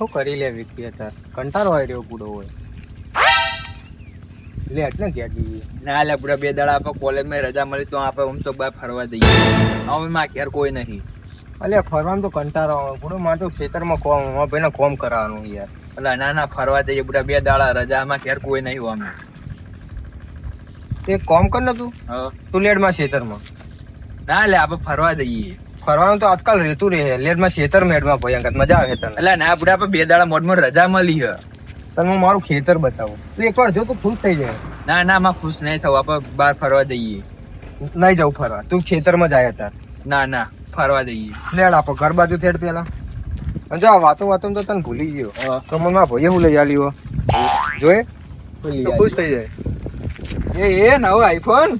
શું કરી લે વિકી અત્યારે. કંટાળો આવી રહ્યો પૂડો હોય. લે એટલે ક્યાં જઈએ. ના લે પૂરા બે દાડા આપણે કોલેજમાં રજા મળી તો આપણે આમ તો બહાર ફરવા જઈએ. અમે માં ઘેર કોઈ નહીં. અલે ફરવાનું તો કંટાળો આવે. પૂડો મારે તો ખેતરમાં કોમ મારા ભાઈને કોમ કરાવવાનું યાર. એટલે ના ના ફરવા જઈએ પૂરા બે દાડા રજામાં ઘેર કોઈ નહીં હોય અમે તે કોમ કર ને તું. તું લેડમાં ખેતરમાં. ના લે આપણે ફરવા જઈએ. ફરવાનું તો આજકાલ રહેતું રહે. લેટમાં ખેતર મેડમાં ભયંકર. મજા આવે તને એટલે ના બુડા આપણે બે દાડા મોડમાં રજા મળી હે. તને હું મારું ખેતર બતાવું. તું એકવાર જો તો ખુશ થઈ જાય. ના ના માં ખુશ નહીં થવું. આપણે બહાર ફરવા જઈએ. નહીં જવું ફરવા. તું ખેતરમાં જાય હતા ના ના ફરવા જઈએ. લેડ આપો ઘર બાજુ થેડ પેલા. અને જો આ વાતો વાતો તો તને ભૂલી ગયો. તો મને ભાઈએ હું લઈ આલ્યો. જોયે? તો ખુશ થઈ જાય. એ એ નવો આઈફોન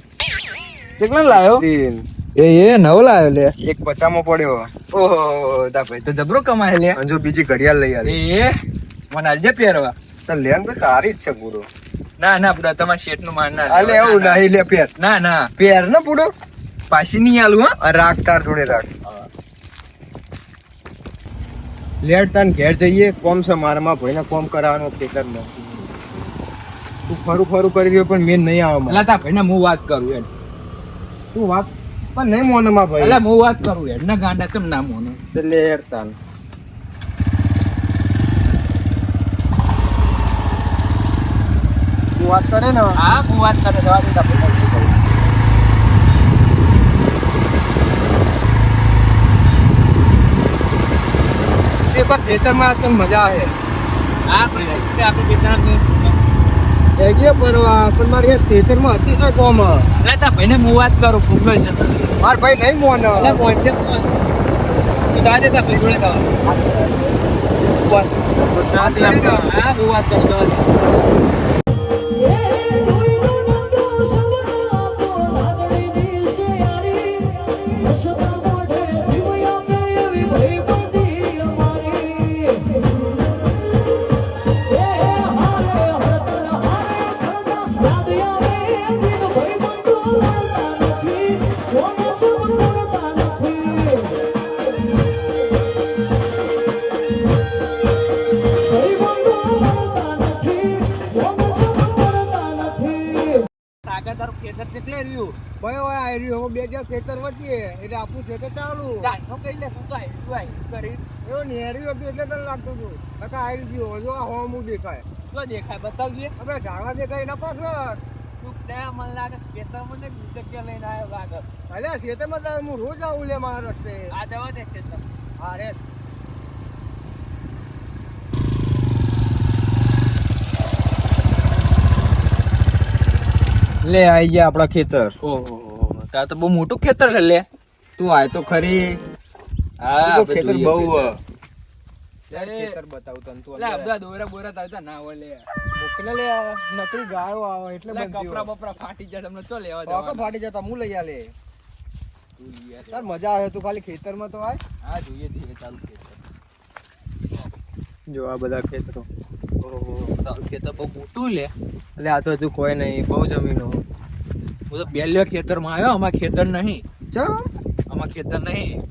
કેટલો લાયો? તીન. એ એ નવો લાવ્યો લે. એક પચામાં પડ્યો. ઓહો તા ભાઈ તો જબરો કમાય લે. જો બીજી ઘડિયાળ લઈ આવી. એ મને આજે પહેરવા. તો લેન ભાઈ તારી જ છે પૂરો. ના ના પૂરા તમાર શેઠનું માન ના અલે એવું નહીં લે પેર ના ના. પેર ને પૂરો. પાછી નહીં આલું હા. રાખ તાર જોડે રાખ. લેટ તાન ઘેર જઈએ. કોમ છે મારામાં. ભાઈને કોમ કરાવવાનો નથી તું ફરું ફરું કરી રહ્યો પણ મેં નહીં આવવા લાતા તા ભાઈ ને હું વાત કરું એમ. તું વાત? પણ નહીં મોનમાં ભાઈ. એટલે હું વાત કરું યાર ના ગાંડા કેમ ના મોન? એટલે લેટ તાન. વાત કરે ને? હા હું વાત કરે જવા દેતા ભાઈ. ખેતરમાં મજા આવે. હા આપણે બેતાને એગીએ પરવા પણ મારે ખેતરમાં હતી કઈ કોમ. એટલે તા ભાઈને હું વાત કરું ફૂગલ છે. એટલે માર ભાઈ નહીં મોન. મોન છે. તું તાજે તા ભાઈ જોડે જવા હા હું વાત કરું રહ્યું? ભાઈ હવે આવી રહ્યું. હવે બે ચાર ખેતર વધીએ. એટલે આપણું ખેતર ચાલુ. જાણતો કઈ લે શું તો શું આવ્યું કરી? એવો નેરી હતું એટલે તને લાગતું હતું. કાકા આવી ગયું. હજુ આ હોમું દેખાય. શું દેખાય બતાવજે. હવે ઝાડા દેખાય ના પાછળ. મને લાગે ખેતર મને બીજે લઈને આવ્યો લાગે અલ્યા ખેતરમાં મતલબ હું રોજ આવું લે મારા રસ્તે. આ દવા દે ખેતર હા રે. લે આઈ ગયા આપડા ખેતર. ઓહો તાર તો બહુ મોટું ખેતર છે લે. તું આય તો ખરી. હા તો ખેતર બહુ ખેતર બતાવું તને તું લે બધા દોરા બોરા તાવતા ના હોય લે. મોકલે લે નકરી ગાયો આવે એટલે કપરા બપરા ફાટી જાય તમને લેવા જવાના? ફાટી જતા હું લઈ આલે. તું તાર મજા આવે તું ખાલી ખેતરમાં તો આય. હા જોઈએ ધીરે ચાલુ ખેતર જો આ બધા ખેતરો. ખેતર બહુ મોટું લે. એટલે આ તો હજુ કોઈ નહીં બહુ જમીનો. હું તો પહેલો ખેતરમાં આવ્યો અમારે ખેતર નહીં. ચમ અમારા ખેતર નહીં.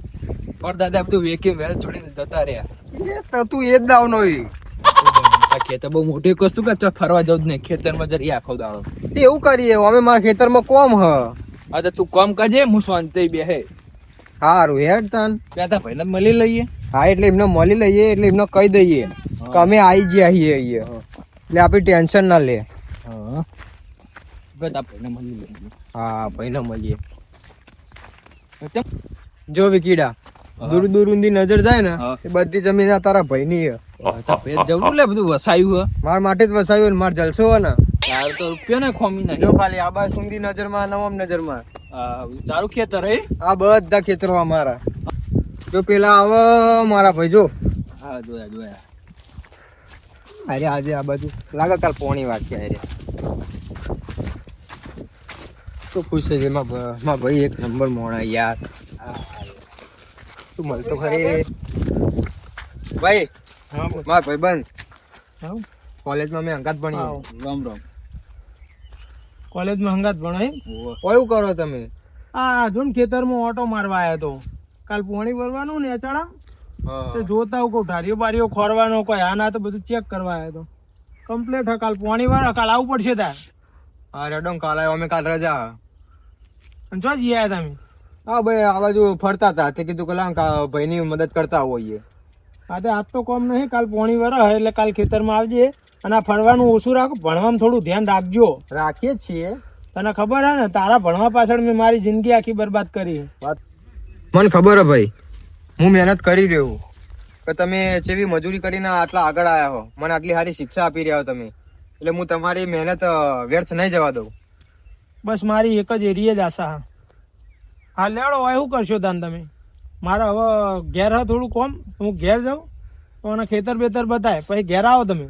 પર દાદા બધું વેકી વેલ છોડીને જતા રહ્યા. એ તો તું એ જ દાવ નો આ ખેતર બહુ મોટી કશું કે ફરવા જવું જ નહીં. ખેતરમાં જરી આખો દાડો. તે એવું કરીએ અમે મારા ખેતરમાં કોમ હ. હા તો તું કોમ કરજે હું શાંતિ બેહે. સારું હેડ તન. ત્યાં તા ભાઈને મળી લઈએ. હા એટલે એમને મળી લઈએ એટલે એમને કહી દઈએ કે અમે આવી ગયા છીએ અહીંયા. એટલે આપણી ટેન્શન ના લે. હા. ભાઈને મળીએ. જો વિકીડા દૂર દૂર ઊંધી નજર જાય ને એ બધી જમીન તારા ભાઈની ની જવું લે બધું વસાયું મારા માટે જ વસાયું ને માર જલસો હે ને. તાર તો રૂપિયો ને ખોમી જો ખાલી આ બાજુ ઊંધી નજરમાં નવમ નજરમાં તારું ખેતર હે? આ બધા ખેતરો અમારા. જો પેલા આવો મારા ભાઈ જો. હા જોયા જોયા. અરે આજે આ બાજુ લાગે કાલ પોણી વાગી અરે. તો ખુશ છે માં માં ભાઈ એક નંબર મોણા યાર. તું મળતો ખરી. ભાઈ મારા ભાઈ બંધ. કોલેજમાં મેં અંગાત ભણ્યો. રામ રામ. કોલેજમાં હંગાત ભણાય. કયું કરો તમે. આ જો ખેતરમાં ઓટો મારવા આવ્યો તો. કાલ પોણી ભરવાનું ને અચાડા તો જોતા હું ઢારીઓ બારીઓ ખોરવાનો કોઈ આ ના તો બધું ચેક કરવા આવ્યો તો. કમ્પ્લેટ હ કાલ પોણી વાળા કાલ આવવું પડશે તાર. હા રેડો કાલ આવ્યો અમે કાલ રજા. અને જો જઈ આવ્યા તમે? હા ભાઈ આ બાજુ ફરતા હતા. તે કીધું કે ભાઈની મદદ કરતા હોઈએ. હા તો આજ તો કોમ નહીં કાલ પોણી વરસ એટલે કાલ ખેતરમાં આવજે. અને આ ફરવાનું ઓછું રાખો ભણવામાં થોડું ધ્યાન રાખજો. રાખીએ છીએ. તને ખબર હે ને તારા ભણવા પાછળ મેં મારી જિંદગી આખી બરબાદ કરી. મને ખબર હે ભાઈ. હું મહેનત કરી રહ્યો કે તમે જેવી મજૂરી કરીને આટલા આગળ આવ્યા હો મને આટલી સારી શિક્ષા આપી રહ્યા હો તમે. એટલે હું તમારી મહેનત વ્યર્થ નહીં જવા દઉં. બસ મારી એક જ એરિયા જ આશા હા હા લેડો હવે શું કરશો તાન તમે? મારે હવે ઘેર હા થોડું કોમ હું ઘેર જાઉં. તો મને ખેતર બેતર બતાય. પછી ઘેર આવો તમે.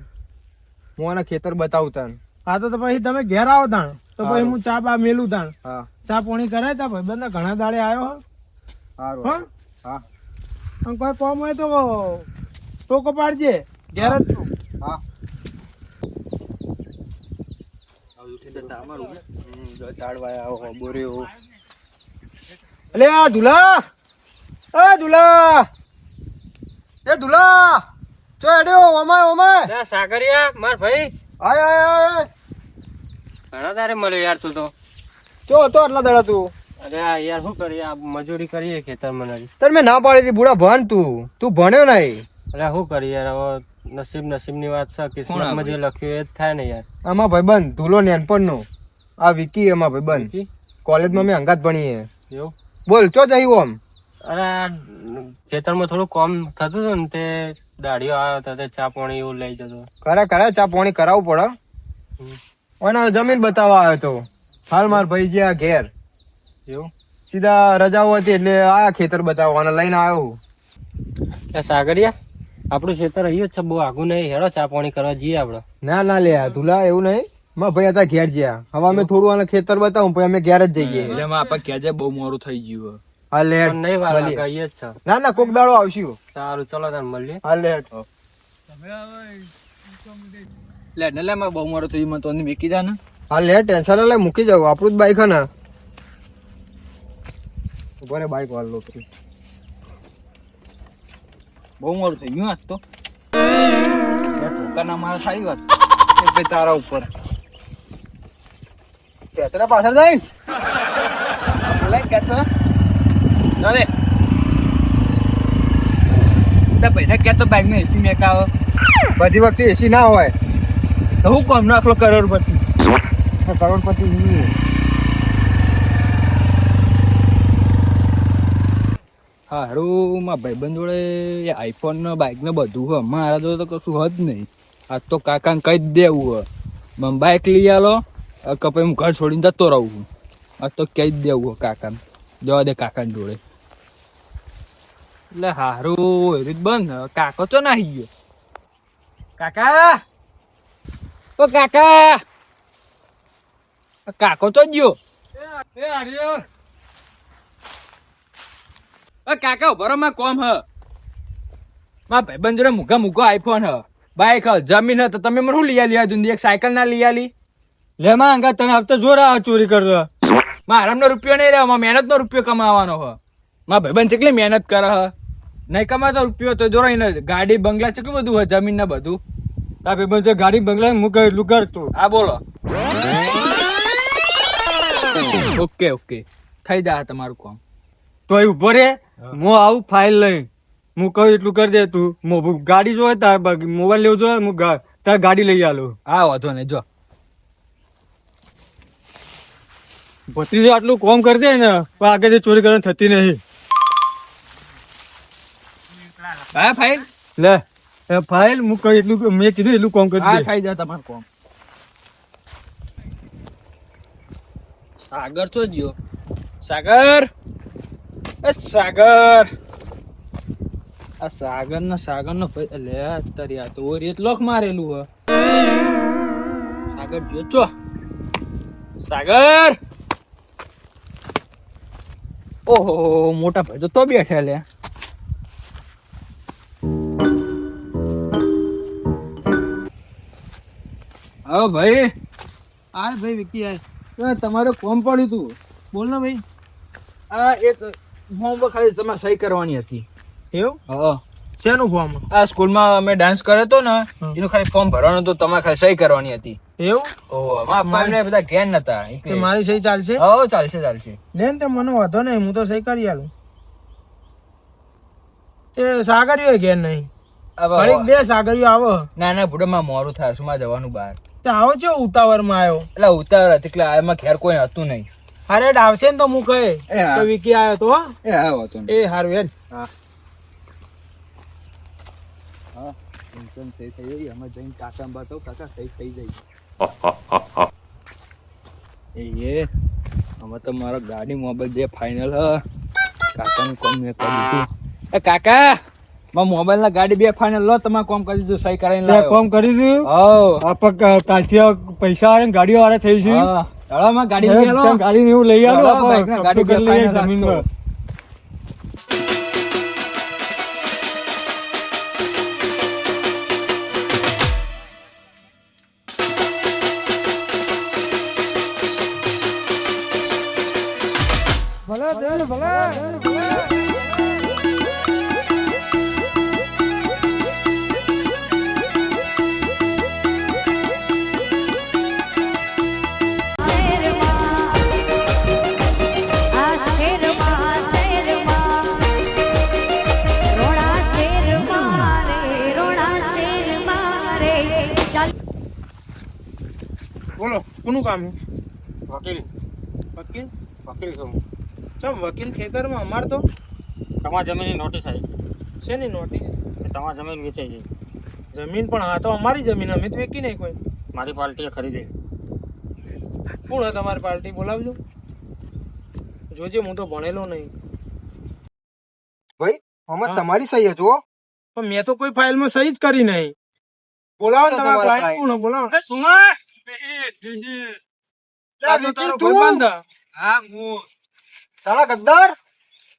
હું આના ખેતર બતાવું તાન. હા તો તો પછી તમે ઘેર આવો તાણ. તો પછી હું ચા બા મેલું તાણ. હા. ચા પોણી કરાય તા ભાઈ બંને ઘણા દાડે આવ્યો હો? સારું હા. કોઈ કોમ હોય તો ટોકો પાડજે ઘેર જ છું. હા. અલે આ દુલા! એ દુલા! એ ધુલા ચો એડ્યો ઓમાય ઓમાય! સાગરિયા માર ભાઈ. આય આય આય ઘણા તારે મળ્યો યાર તું તો. ચો હતો આટલા દાડા તું? અરે આ યાર શું કરીએ? આ મજૂરી કરીએ ખેતરમાં તને મેં ના પાડી હતી બુડા ભણ તું. તું ભણ્યો નહીં. અરે શું કરીએ યાર? હવે નસીબ નસીબની વાત છે કિસ્મતમાં જે લખ્યું એ જ થાય ને યાર. આમાં ભાઈબંધ ધૂલો નેનપણનો. આ વિકી એમાં ભાઈબંધ. કોલેજમાં મેં અંગાત ભણીએ. એવું? બોલ ચો જઈ ઓમ અરે ખેતરમાં થોડું કોમ થતું હતું ને તે દાડીઓ આવ્યો હતો તે ચા પાણી એવું લઈ જતો. ખરા ખરા ચા પાણી કરાવવું પડે. અને જમીન બતાવવા આવ્યો તો. હાલ માર ભાઈ જે આ ઘેર. એવું? સીધા રજાઓ હતી એટલે આ ખેતર બતાવવાના લઈને આવ્યો સાગરિયા આપણું ખેતર અહીંયા જ છે બહુ આગું નહીં. હેડો ચા પાણી કરવા જઈએ આપણે. ના ના લે આ તુલા એવું નહીં. માં ભાઈ હતા ઘેર જ્યાં. હવે અમે થોડું આને ખેતર બતાવું પછી અમે ઘેર જ જઈએ એટલે આપણે આપણે જાય બહુ મોરું થઈ ગયું હા લેટ નહીં. લાગે અહીંયા જ છે. ના ના કોક દાડો આવશું સારું ચલો તાર મળીએ. હા લેટ લે ને લે બહુ મોરું થયું મને તો મૂકી દે ને. હા લે ટેન્શન લે મૂકી જાવ આપણું જ બાઈક હે ને. ઊભો રે બાઈક વાળ લો બહુ મોડું થઈ ગયું આજ તો. ઠોકર ના મારે થાય વાત. એટલે તારા ઉપર. કેતરા પાછળ જાય? બોલે કે તો. ચાલે પૈસા કે તો બાઈક ને એસી મેકાવો. બધી વખતે એસી ના હોય. તો હું કોમ નો કરોડપતિ? કરોડપતિ. હારું મારા ભાઈબંધ જોડે આઈફોન ને બાઇક ને બધું હોય. મારા જોડે તો કશું હોત નહીં. આજ તો કાકાને કહી જ દેવું હોય. મને બાઇક લઈ આલો. આ કપાઈ હું ઘર છોડીને જતો રહું છું. આજ તો કહી જ દેવું હોય કાકાને. જવા દે કાકાને જોડે. એટલે હારું, એ રીત બંધ કાકો ચો નાહી ગયો? કાકા! ઓ કાકા! કાકો તો ગયો? એ હરિયો અ કાકા ઉભરો માં કોમ હ. માં ભાઈબંધ જોડે મુગા મુગો આઈફોન હ. બાઈક હ જમીન હ તો તમે મને શું લઈ આલી આજુ એક સાયકલ ના લઈ આલી? લે માં અંગા તને હપ્તો જોરા ચોરી કરતો માં આરામનો રૂપિયો નહીં રહ્યો માં મહેનતનો રૂપિયો કમાવાનો હ. માં ભાઈબંધ કેટલી મહેનત કરે હ. નહીં કમાતો રૂપિયો તો જોરાઈ એને ગાડી બંગલા કેટલું બધું હ જમીન ને બધું? તા ભાઈ તો ગાડી બંગલા મૂકે એટલું કરતું. આ બોલો. Okay okay. થઈ જાય તમારું કામ. તો એ ઊભો રે. હું. આવું ફાઇલ લઈ. હું કહું એટલું કરી દે તું. ગાડી જોવે તાર મોબાઈલ લેવું જોઈએ હું તાર ગાડી લઈ આલું. આ વાંધો ને જો. ભત્રીજો આટલું કોમ કરી દે ને પણ આગળથી ચોરી કરવાની થતી નહીં. હા ફાઇલ લે ફાઇલ હું કહું એટલું મેં કીધું એટલું કોમ કરી હા ખાઈ જા તમારું કોમ. સાગર છો જ્યો? સાગર? એ સાગર. આ સાગર ના સાગર નો લે અત્યારે આ તો રેત લોક મારેલું હ. સાગર જોચો સાગર. ઓહો, મોટા ભાઈ તો તો બેઠા લે. હા ભાઈ. આ ભાઈ, વિકી તમારું તમારે કોમ પડ્યું તું. બોલ ને ભાઈ. આ એક હોમવર્ક ખાલી તમારે સહી કરવાની હતી. એવું? હા શેનું ફોર્મ આ સ્કૂલમાં અમે ડાન્સ કર્યો હતો ને એનું ખાલી ફોર્મ ભરવાનું હતું તમારે ખાલી સહી કરવાની હતી. એવું? ઓહો મારા બધા ઘેન નતા તે મારી સહી ચાલશે? હો ચાલશે ચાલશે. લે ને તે મને વાંધો નહીં હું તો સહી કરી આલું. તે સાગરીઓ ઘેર નહીં. ઘડીક બે સાગરીઓ આવો. ના ના બુડામાં મોરું થાય શું જવાનું બહાર તે આવો છો ઉતાવળમાં આવ્યો એટલે ઉતાવળ હતી એટલે એમાં ઘેર કોઈ હતું નહીં. અરે આવશે ને તો હું કહે તો વિકી આવ્યો તો એ આવ્યો તો એ હારું એન હા. હા ટેન્શન થઈ થઈ ગઈ. અમે જઈને કાકા બાતો કાકા થઈ થઈ જઈ એ એ અમે તો મારો ગાડી મોબાઈલ જે ફાઇનલ હ. કાકાનું કોમ મેં કરી દીધું. એ કાકા માં મોબાઈલ ના ગાડી બે ફાઇનલ લો તમે કોમ કરી દીધું સહી કરાવીને કોમ કરી દીધું? હો. કાલથી પૈસા આવે ગાડીઓ વાળા થઈ હા. ચાલો માં ગાડી લઈ આલો. ગાડી ને એવું લઈ. ભલે દેડ ભલે. કોનું કામ? છે? વકીલ. વકીલ? વકીલ છું ચમ વકીલ ખેતરમાં? અમાર તો તમારા જમીનની નોટિસ આવી શેની નોટિસ? તમારા જમીન વેચાઈ ગઈ. જમીન પણ આ તો અમારી જમીન અમે તો વેચી નહીં કોઈ મારી પાર્ટીએ ખરીદી. કોણ હે તમારી પાર્ટી? બોલાવજો જોજે હું તો ભણેલો નહીં. ભાઈ અમે તમારી સહી હે જો પણ મેં તો કોઈ ફાઇલમાં સહી જ કરી નહીં. બોલાવો તમારા ક્લાયન્ટ કોણ બોલાવો. લા,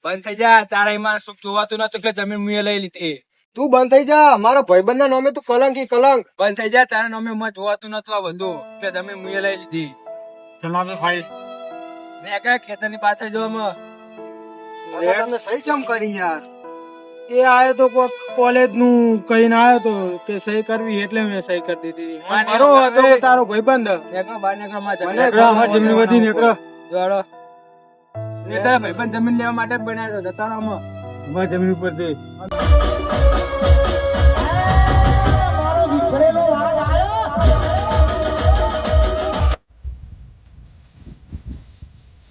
બંધ? થઈ જા તારા સુખ જોવાતું નતું એટલે જમીન મુએ લઈ લીધી. તું બંધ થઈ જા મારા ભાઈબંધ ના નામે તું કલંકી કલંક. બંધ થઈ જા તારા નામે માં જોવાતું નતું આ બંધુ એટલે જમીન મુએ લઈ લીધી. બી ફાઇલ મેં કયા ખેતરની પાછળ જો અમે સહી ચમ કરી યાર? એ આવ્યો તો કોલેજનું કહીને આવ્યો તો કે સહી કરવી એટલે મેં સહી કરી દીધી. મારો હતો તારો ભાઈબંધ. હે. નીકળો બહાર નીકળો માં જમીન વધી નીકળો. જોડો એ તારા ભાઈબંધ જમીન લેવા માટે જ બનાવ્યો હતો તારા માં જમીન ઉપર દે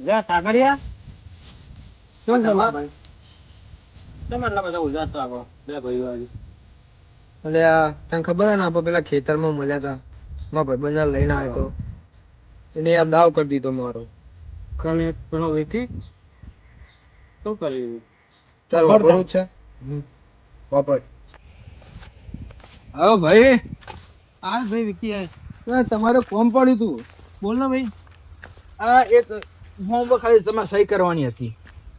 જા સાગરિયા શું છે તમારે આટલા બધા ઉજાસ તો આપો બે ભાઈઓ એટલે આ તને ખબર હે ને આપણે પેલા ખેતરમાં મળ્યા હતા મારા ભાઈબંધ ના લઈને આવ્યો તો. એને યાર દાવ કરી દીધો મારો. કણે પેલો વેકી શું કર્યું તાર વાપરવું છે? વાપર. આવો ભાઈ. આ ભાઈ વિકી આય. આ તમારે કોમ પડ્યું તું. બોલ ને ભાઈ. આ એક ફોર્મ ખાલી તમારે સહી કરવાની હતી.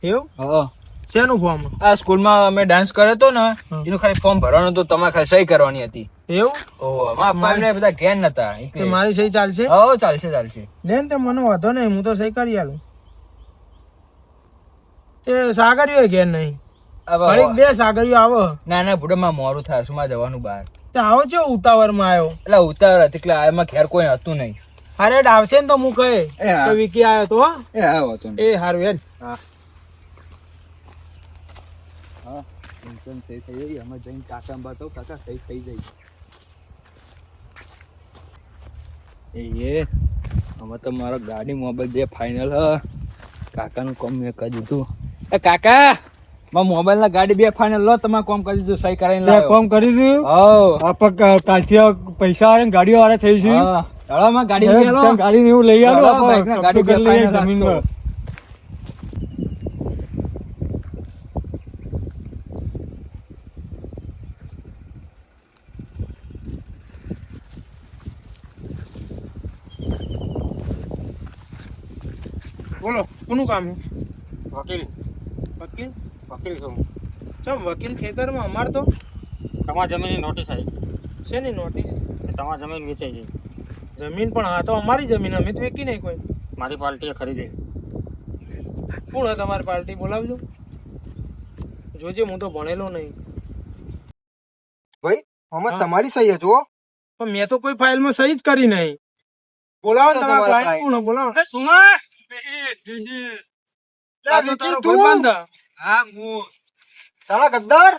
એવું? હા. શેનું ફોર્મ આ સ્કૂલમાં અમે ડાન્સ કર્યો હતો ને એનું ખાલી ફોર્મ ભરવાનું હતું તમારે ખાલી સહી કરવાની હતી. એવું? ઓહો મારા બધા ઘેન નતા મારી સહી ચાલશે? હો ચાલશે ચાલશે. લેન તે મને વાંધો નહીં હું તો સહી કરી આલું. તે સાગરીઓ ઘેન નહીં. ઘડીક બે સાગરીઓ આવો. ના ના બુડામાં મોરું થાય શું જવાનું બહાર? તે આવો છો ઉતાવળમાં આવ્યો એટલે ઉતાવળ હતી એટલે એમાં ઘેર કોઈ હતું નહીં. અરે આવશે ને તો હું કહે વિકી આવ્યો તો એ આવ્યો હતું એ હારું હા હા. ટેન્શન થઈ થઈ ગઈ. અમે જઈને કાકા બાતો કાકા થઈ થઈ જઈ એ અમે તો મારો ગાડી મોબાઈલ જે ફાઇનલ હ કાકાનું કોમ મેં કરી દીધું. એ કાકા મારા મોબાઈલ ના ગાડી બે ફાઇનલ લો તમે કોમ કરી દીધું સહી કરાવીને લાવ્યો. કોમ કરી દીધું? હો આપણે કાલથી પૈસા આવે ગાડીઓ વાળા થઈ હા. ચાલો માં ગાડી લઈ આવો. ગાડી લઈ બાઈકના ગાડી બે final કોનું કામ છે? વકીલ. વકીલ? વકીલ છું ચમ વકીલ ખેતરમાં? અમાર તો તમારી જમીનની નોટિસ આવી. શેની નોટિસ? કે જમીન વેચાઈ ગઈ. જમીન પણ આ તો અમારી જમીન અમે તો વેચી નહીં કોઈ મારી પાર્ટીએ ખરીદી. કોણ હે તમારી પાર્ટી? બોલાવજો. જોજે હું તો ભણેલો નહીં. ભાઈ હા. તમારી સહી જો પણ મેં તો કોઈ ફાઇલમાં સહી જ કરી નહીં. બોલાવો તમારા ક્લાયન્ટ કોણ? બોલાવો. આ તો તારો તું? ભાઈબંધ. હા હું. તારા ગદ્દાર?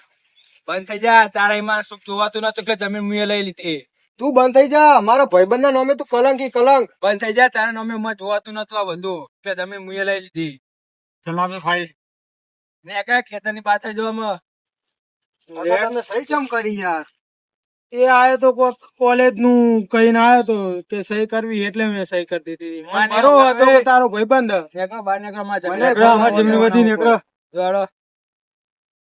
બંધ થઈ જા તારા એમાં સુખ જોવાતું નતું એટલે જમીન મુએ લઈ લીધી. તું બંધ થઈ જા મારા ભાઈબંધ ના નામે તું કલંકી કલંક. બંધ થઈ જા તારા નામે માં જોવાતું નતું આ બધું એટલે જમીન મુએ લઈ લીધી. તમારે ને કયા ખેતરની પાછળ જોવામાં તમે સહી ચમ કરી યાર. એ આયો તો કોલેજનું કહીને આયો તો કે સહી કરવી એટલે મેં સહી કરી દીધી મારો હતો તારો ભાઈબંધ. બંધ બહાર નીકળો માં જમીન અમારી વધી નીકળો. જોડો.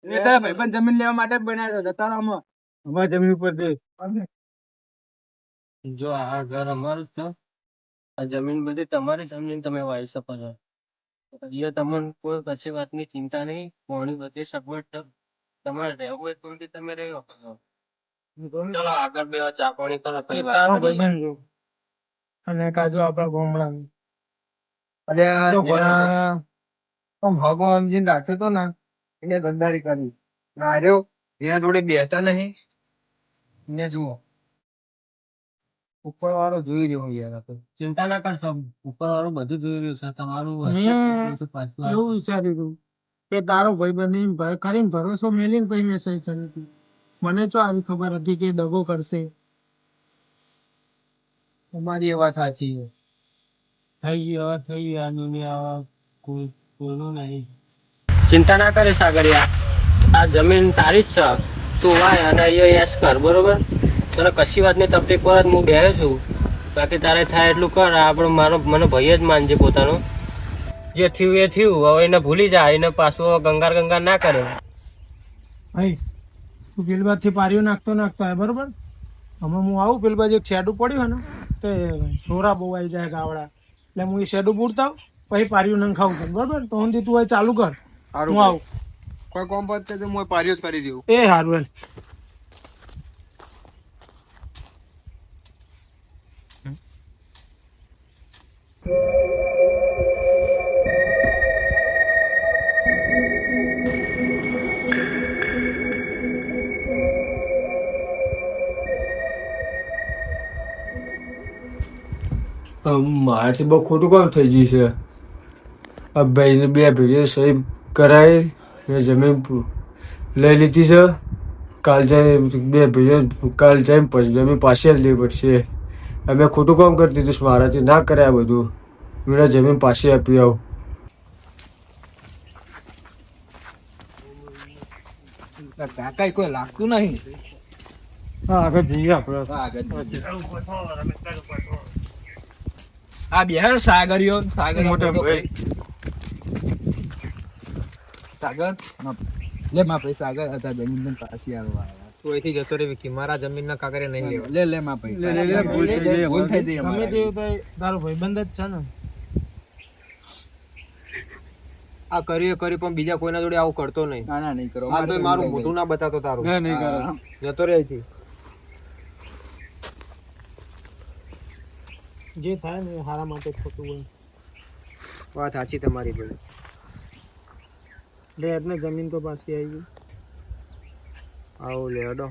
તારા ભાઈબંધ જમીન લેવા માટે બનાવ્યો જતા રહો આમાં. જમીન ઉપર દે જો આ ઘર અમારું જ છે. આ જમીન બધી તમારી જમીન તમે વાવી શકો છો. અહીંયા તમને કોઈ કશી વાતની ચિંતા નહીં. પાણી બધી સગવડ તમારે રહેવું હોય તો તમે રહી શકો છો ચલો આગળ બે ચા પાણી કરો પછી તારો ભાઈબંધ જો. અને કાજુ આપણા ગોમડા અરે આ તો જેના આમ હગો સમજીને રાખ્યો તો ને એને ગંદારી કરી. ના એના જોડે બેસતા નહીં. ને જુઓ. ઉપર વાળો જોઈ રહ્યો યાર ચિંતા ના કરશો ઉપર વાળો બધું જોઈ રહ્યું છે તમારું પાછું એવું વિચાર્યું કે તારો ભાઈ બની ભાઈ કરીને ભરોસો મેલીને પછી મેં સહી કરી હતી. મને તો આવી ખબર હતી કે દગો કરશે. તમારી એ વાત સાચી છે. થઈ ગયું હવે થઈ ગયા દુનિયા કોઈ કોઈનું નહીં. ચિંતા ના કરે સાગરિયા. આ જમીન તારી જ છે. તું વાય અને અહીંયા યશ કર બરોબર? તને કશી વાતની તકલીફ પર જ હું બેહ્યો છું. બાકી તારે થાય એટલું કર આપણો મારો મને ભાઈ જ માનજે પોતાનો. જે થયું એ થયું હવે એને ભૂલી જાય એને પાછું ગંગાર ગંગાર ના કરે. ભાઈ તું પેલી બાજુથી પારીઓ નાખતો નાખતો હોય બરોબર? હમણાં હું આવું પેલબાજ એક શેડું પડ્યું હોય ને તે છોરા બહુ આવી જાય ગાવડા. એટલે હું એ શેડું પૂરતા આવું, પછી પારીઓ નંખાવું કર બરોબર? તો હું તું ચાલુ કર. હું આવું. કોઈ કોમ પર તો હું પાર્યો જ કરી દઉં. એ સારું એમ મારાથી બહુ ખોટું કામ થઈ ગયું છે. આ ભાઈને બે ભેગી સહી કરાવી ને જમીન લઈ લીધી છે. કાલ જાય બે ભેગી કાલ જાય પછી જમીન પાછી આપી લેવી પડશે. અમે ખોટું કામ કરી દીધું છે મારાથી ના કરાય બધું. મને જમીન પાછી આપી આવું. કાકા કોઈ લાગતું નહીં. હા આગળ જઈએ આપણે. આ બિહાર સાગરીઓ સાગર મોટા સાગર? લે માં ભાઈ સાગર હતા જમીન પાછી આવવા તું અહીંથી જતો રે વિકી. મારા જમીન ના કાગરે નહીં લેવા. લે લે માં ભાઈ. લે, લે, લે, ભૂલ થઈ ગઈ, ભૂલ થઈ ગમે અમારાથી. તો તારો ભાઈબંધ જ છે ને. આ કરીએ કરી પણ બીજા કોઈના જોડે આવું કરતો નહીં. ના ના નહીં કરો. આ તો મારું મોઢું ના બતાતો તારું. જતો રે અહીંથી. જે થાય ને હારા માટે થતું હોય. વાત સાચી તમારી ભાઈ એટલે એટલે જમીન તો પાછી આવી ગઈ. આવો લે અડો